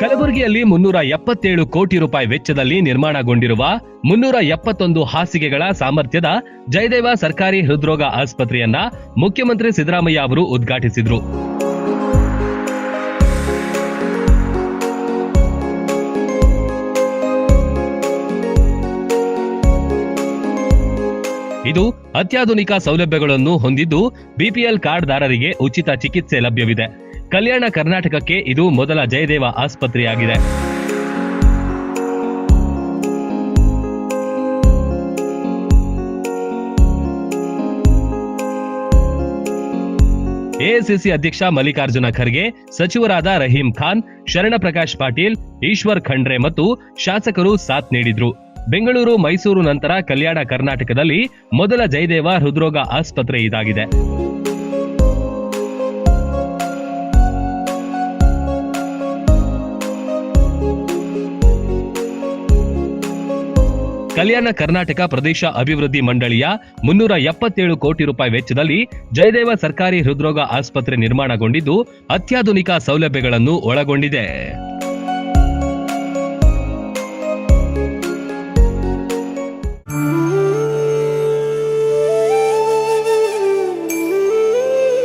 ಕಲಬುರಗಿಯಲ್ಲಿ ಮುನ್ನೂರ ಎಪ್ಪತ್ತೇಳು ಕೋಟಿ ರೂಪಾಯಿ ವೆಚ್ಚದಲ್ಲಿ ನಿರ್ಮಾಣಗೊಂಡಿರುವ ಮುನ್ನೂರ ಎಪ್ಪತ್ತೊಂದು ಹಾಸಿಗೆಗಳ ಸಾಮರ್ಥ್ಯದ ಜಯದೇವ ಸರ್ಕಾರಿ ಹೃದ್ರೋಗ ಆಸ್ಪತ್ರೆಯನ್ನ ಮುಖ್ಯಮಂತ್ರಿ ಸಿದ್ದರಾಮಯ್ಯ ಅವರು ಉದ್ಘಾಟಿಸಿದರು. ಇದು ಅತ್ಯಾಧುನಿಕ ಸೌಲಭ್ಯಗಳನ್ನು ಹೊಂದಿದ್ದು ಬಿಪಿಎಲ್ ಕಾರ್ಡ್ದಾರರಿಗೆ ಉಚಿತ ಚಿಕಿತ್ಸೆ ಲಭ್ಯವಿದೆ. ಕಲ್ಯಾಣ ಕರ್ನಾಟಕಕ್ಕೆ ಇದು ಮೊದಲ ಜಯದೇವ ಆಸ್ಪತ್ರೆಯಾಗಿದೆ. ಎಐಸಿಸಿ ಅಧ್ಯಕ್ಷ ಮಲ್ಲಿಕಾರ್ಜುನ ಖರ್ಗೆ, ಸಚಿವರಾದ ರಹೀಂ ಖಾನ್, ಶರಣ ಪ್ರಕಾಶ್ ಪಾಟೀಲ್, ಈಶ್ವರ್ ಖಂಡ್ರೆ ಮತ್ತು ಶಾಸಕರು ಸಾಥ್ ನೀಡಿದ್ರು. ಬೆಂಗಳೂರು, ಮೈಸೂರು ನಂತರ ಕಲ್ಯಾಣ ಕರ್ನಾಟಕದಲ್ಲಿ ಮೊದಲ ಜಯದೇವ ಹೃದ್ರೋಗ ಆಸ್ಪತ್ರೆ ಇದಾಗಿದೆ. ಕಲ್ಯಾಣ ಕರ್ನಾಟಕ ಪ್ರದೇಶ ಅಭಿವೃದ್ಧಿ ಮಂಡಳಿಯ ಮುನ್ನೂರ ಎಪ್ಪತ್ತೇಳು ಕೋಟಿ ರೂಪಾಯಿ ವೆಚ್ಚದಲ್ಲಿ ಜಯದೇವ ಸರ್ಕಾರಿ ಹೃದ್ರೋಗ ಆಸ್ಪತ್ರೆ ನಿರ್ಮಾಣಗೊಂಡಿದ್ದು ಅತ್ಯಾಧುನಿಕ ಸೌಲಭ್ಯಗಳನ್ನು ಒಳಗೊಂಡಿದೆ.